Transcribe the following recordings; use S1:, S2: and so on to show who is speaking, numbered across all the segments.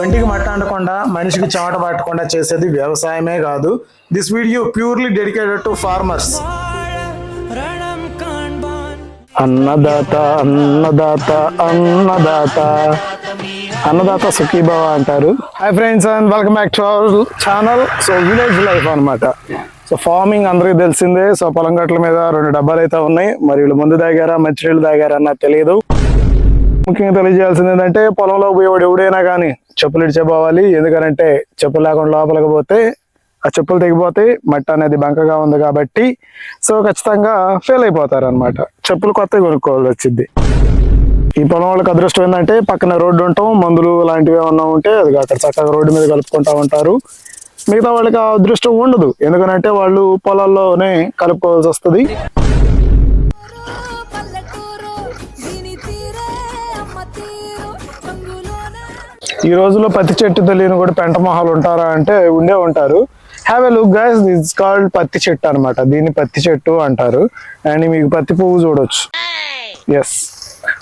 S1: ఒంటికి మట్ట అంటకుండా మనిషికి చెమట పట్టకుండా చేసేది వ్యవసాయమే కాదు. This video purely dedicated to farmers అన్నదాత అన్నదాత అన్నదాత. అన్నదాత సుఖీభవ అంటారు. Hi friends and welcome back to our channel so village life అన్నమాట. సో ఫార్మింగ్ అందరికీ తెలిసిందే. సో పొలం గట్ల మీద రెండు డబ్బాలు అయితే ఉన్నాయి. మరి వీళ్ళు ముందు తాగారా మంచినీళ్ళు తాగారా అన్నది తెలియదు. ముఖ్యంగా తెలియజేయాల్సింది ఏంటంటే పొలంలో పోయేవాడు ఎవడైనా కానీ చెప్పులు ఇడిచిపోవాలి ఎందుకంటే చెప్పులు లేకుండా లోపలికి పోతే ఆ చెప్పులు తెగిపోతే మట్టి అనేది బంకగా ఉంది కాబట్టి సో ఖచ్చితంగా ఫెయిల్ అయిపోతారు అనమాట చెప్పులు కొత్తవి కొనుక్కోవాల్సి వచ్చింది. ఈ పొలం వాళ్ళకి అదృష్టం ఏంటంటే పక్కన రోడ్డు ఉంటాం మందులు లాంటివి ఏమన్నా ఉంటే అది అక్కడ చక్కగా రోడ్డు మీద కలుపుకుంటా ఉంటారు. మిగతా వాళ్ళకి ఆ అదృష్టం ఉండదు. ఎందుకంటే వాళ్ళు పొలాల్లోనే కలుపుకోవాల్సి వస్తుంది. ఈ రోజుల్లో పత్తి చెట్టు తెలియని కూడా పెంట మొహాలు ఉంటారా అంటే ఉండే ఉంటారు. Have a look guys this called పత్తి చెట్టు అన్నమాట. దీన్ని పత్తి చెట్టు అంటారు. అండ్ మీకు పత్తి పువ్వు చూడొచ్చు. ఎస్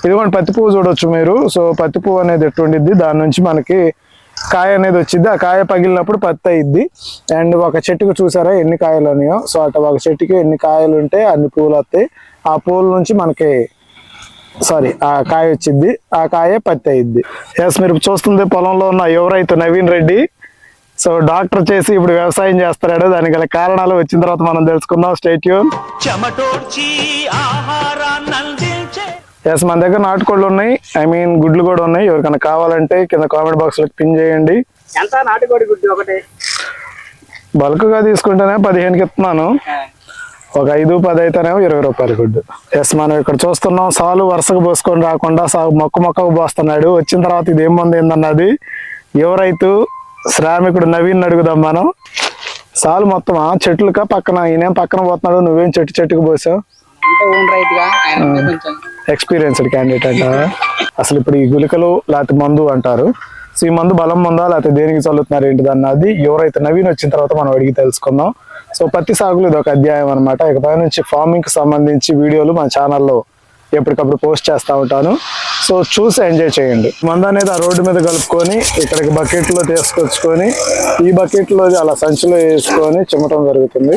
S1: ఇదిగోండి పత్తి పువ్వు చూడొచ్చు మీరు. సో పత్తి పువ్వు అనేది ఎట్టుండిద్ది దాని నుంచి మనకి కాయ అనేది వచ్చింది ఆ కాయ పగిలినప్పుడు పత్తి అయ్యిద్ది అండ్ ఒక చెట్టుకు చూసారా ఎన్ని కాయలు ఉన్నాయో? సో అటు ఒక చెట్టుకి ఎన్ని కాయలు ఉంటే అన్ని పూలు వస్తాయి. ఆ పూల నుంచి మనకి సారీ ఆ కాయ వచ్చింది. ఆ కాయ పత్తి అయింది. ఎస్ మీరు చూస్తుంది పొలంలో ఉన్న యువ రైతు నవీన్ రెడ్డి. సో డాక్టర్ చేసి ఇప్పుడు వ్యవసాయం చేస్తున్నాడు. దానికి గల కారణాలు వచ్చిన తర్వాత మనం తెలుసుకుందాం. స్టేట్యూన్ ఎస్ మన దగ్గర నాటుకోళ్ళు ఉన్నాయి. ఐ మీన్ గుడ్లు కూడా ఉన్నాయి. ఎవరికైనా కావాలంటే కింద కామెంట్ బాక్స్లో పిన్ చేయండి.
S2: ఎంత నాటుకోడి గుడ్డు ఒకటి?
S1: బల్క్గా తీసుకుంటేనే పదిహేనుకి ఇస్తున్నాను. ఒక ఐదు పది అయితేనేమో ఇరవై రూపాయల గుడ్డు. ఎస్ మనం ఇక్కడ చూస్తున్నాం సాలు వరుసగా పోసుకొని రాకుండా సాగు మొక్క మొక్కకు పోస్తున్నాడు. వచ్చిన తర్వాత ఇది ఏం మంది ఏందన్నది? యువ రైతు శ్రామికుడు నవీన్ అడుగుదాం మనం. సాలు మొత్తం చెట్లుక పక్కన? ఈయనేం పక్కన పోతున్నాడు? నువ్వేం చెట్టు చెట్టుకు పోసావు? ఎక్స్పీరియన్స్డ్ క్యాండిడేట్ అంట అసలు ఇప్పుడు ఈ గులికలు లేకపోతే మందు అంటారు. సో ఈ మందు బలం ఉందా? లేకపోతే దేనికి చల్లుతున్నారు ఏంటిది అన్నది ఎవరైతే నవీన్ వచ్చిన తర్వాత మనం అడిగి తెలుసుకుందాం. సో పత్తి సాగులు ఇది ఒక అధ్యాయం అనమాట ఇకపై నుంచి ఫార్మింగ్కి సంబంధించి వీడియోలు మన ఛానల్లో ఎప్పటికప్పుడు పోస్ట్ చేస్తూ ఉంటాను. సో చూసి ఎంజాయ్ చేయండి. మందు అనేది ఆ రోడ్డు మీద కలుపుకొని ఇక్కడికి బకెట్లో తీసుకొచ్చుకొని ఈ బకెట్లో అలా సంచిలో వేసుకొని చిమ్మటం జరుగుతుంది.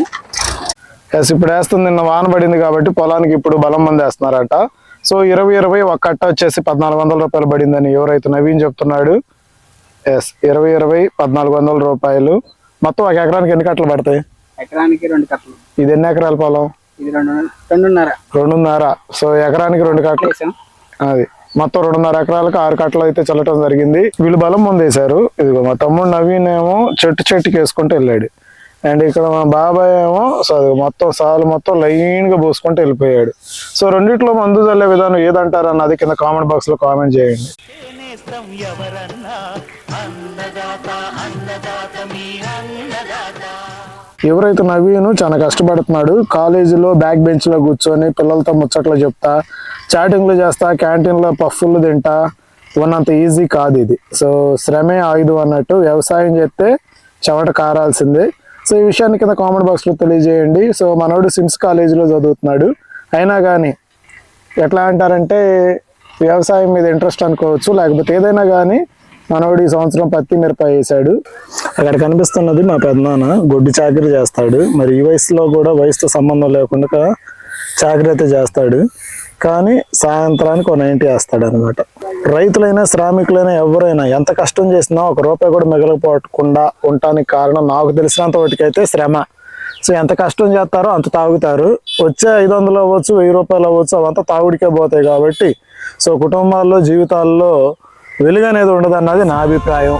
S1: ఎస్ ఇప్పుడు వేస్తుంది నిన్న వాన పడింది కాబట్టి పొలానికి ఇప్పుడు బలం మంది వేస్తున్నారట. సో ఇరవై ఇరవై ఒక కట్ట వచ్చేసి పద్నాలుగు వందల రూపాయలు పడిందని ఎవరైతే నవీన్ చెప్తున్నాడు ఎస్ ఇరవై ఇరవై పద్నాలుగు వందల రూపాయలు. మొత్తం ఒక ఎకరానికి ఎన్ని కట్టలు పడతాయి?
S2: ఎకరానికి రెండు కట్టలు.
S1: ఇది ఎన్ని ఎకరాల పొలం?
S2: ఇది రెండున్నర.
S1: రెండున్నర. సో ఎకరానికి రెండు కట్టలు. అది. మొత్తం రెండున్నర ఎకరాలకు ఆరు కట్టలు అయితే చల్లటం జరిగింది. వీళ్ళు బలం ముందేశారు. ఇదిగో మా తమ్ముడు నవీన్ ఏమో చెట్టు చెట్టుకి వేసుకుంటూ వెళ్ళాడు. అండ్ ఇక్కడ మా బాబాయ్ ఏమో సో అది మొత్తం సాలు మొత్తం లైన్గా పోసుకుంటూ వెళ్ళిపోయాడు. సో రెండిట్లో మందు చల్లే విధానం ఏదంటారు అన్నది కింద కామెంట్ బాక్స్లో కామెంట్ చేయండి.
S3: అన్నదాత అన్నదాత మీ అన్నదాత.
S1: ఎవరైతే నవీను చాలా కష్టపడుతున్నాడు కాలేజీలో బ్యాక్ బెంచ్లో కూర్చొని పిల్లలతో ముచ్చట్లు చెప్తా చాటింగ్లు చేస్తా క్యాంటీన్లో పఫ్ఫులు తింటా ఉన్నంత ఈజీ కాదు ఇది. సో శ్రమే ఆయుధం అన్నట్టు వ్యవసాయం చేస్తే చెమట కారాల్సిందే. సో ఈ విషయాన్ని కింద కామెంట్ బాక్స్లో తెలియజేయండి. సో మనోడు సిమ్స్ కాలేజీలో చదువుతున్నాడు. అయినా కానీ ఎట్లా అంటారంటే వ్యవసాయం మీద ఇంట్రెస్ట్ అనుకోవచ్చు లేకపోతే ఏదైనా కానీ మనోడు ఈ సంవత్సరం పత్తి మిరప వేసాడు. అక్కడ కనిపిస్తున్నది మా పెద్దనాన్న గొడ్డు చాకరీ చేస్తాడు. మరి ఈ వయసులో కూడా వయసుతో సంబంధం లేకుండా చాకరీ అయితే చేస్తాడు. కానీ సాయంత్రానికి ఒక నైంటీ వేస్తాడు అనమాట రైతులైనా శ్రామికులైనా ఎవరైనా ఎంత కష్టం చేసినా ఒక రూపాయి కూడా మిగలపోకుండా ఉండటానికి కారణం నాకు తెలిసినంత వాటికైతే శ్రమ. సో ఎంత కష్టం చేస్తారో అంత తాగుతారు. వచ్చే ఐదు వందలు అవ్వచ్చు వెయ్యి రూపాయలు అవ్వచ్చు అవంతా తాగుడికే పోతాయి కాబట్టి. సో కుటుంబాల్లో జీవితాల్లో వెలుగు అనేది ఉండదు అన్నది నా అభిప్రాయం